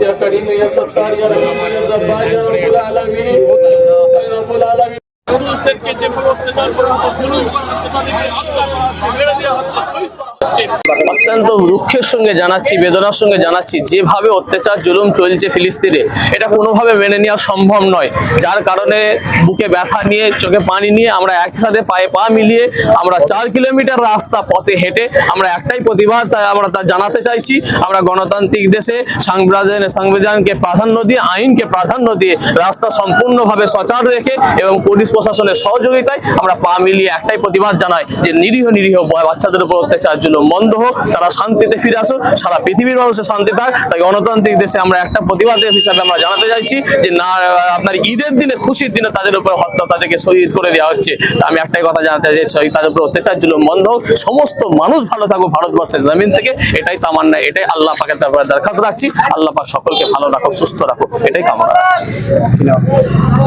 या करीम या सत्तार या रहमान या या रब्बुल आलमीन रब्बुल आलमीन के जे पर उस्ताद पर गुरु पर उस्ताद के हक का मिल दिया हक অত্যন্ত দুঃখের সঙ্গে জানাচ্ছি, বেদনার সঙ্গে জানাচ্ছি, যেভাবে অত্যাচার, জুলুম চলছে ফিলিস্তিনে, এটা কোনোভাবে মেনে নেওয়া সম্ভব নয়। যার কারণে বুকে ব্যথা নিয়ে, চোখে পানি নিয়ে আমরা একসাথে পায়ে পা মিলিয়ে আমরা চার কিলোমিটার রাস্তা পথে হেঁটে আমরা একটাই প্রতিবাদ আমরা তা জানাতে চাইছি। আমরা গণতান্ত্রিক দেশে সংবিধান সংবিধানকে প্রাধান্য দিয়ে, আইনকে প্রাধান্য দিয়ে রাস্তা সম্পূর্ণভাবে সচার রেখে এবং পুলিশ প্রশাসনের সহযোগিতায় আমরা পা মিলিয়ে একটাই প্রতিবাদ জানাই যে নিরীহ নিরীহ বাচ্চাদের উপর অত্যাচার, জুলুম বন্ধ হোক তারা শান্তিতে ফিরে আসুক সারা পৃথিবীর মানুষের শান্তি পাক তাই গণতান্ত্রিক দেশে আমরা একটা প্রতিবাদ হিসাবে আমরা জানাতে চাইছি যে না আপনার ঈদের দিনে খুশির দিনে তাদের উপর হত্যা তাদেরকে শহীদ করে দেওয়া হচ্ছে। আমি একটাই কথা জানাতে চাই শহীদ তাদের উপর অত্যাচার জুলুম বন্ধ হোক সমস্ত মানুষ ভালো থাকুক ভারতবর্ষের জমিন থেকে। এটাই তামান্না এটাই আল্লাহ পাকের তারপরে দরখাস্ত রাখছি। আল্লাহ পাক সকলকে ভালো রাখুক সুস্থ রাখুক। এটাই কামনা রাখছি।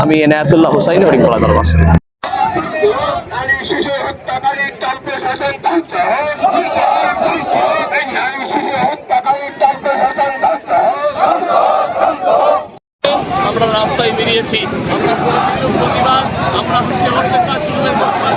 আমি এনায়াতুল্লাহ হুসাইন হরিকলা দরবার। দিয়েছি। আমরা প্রতিবাদ আমরা হচ্ছে অত্যাচার অর্থাৎ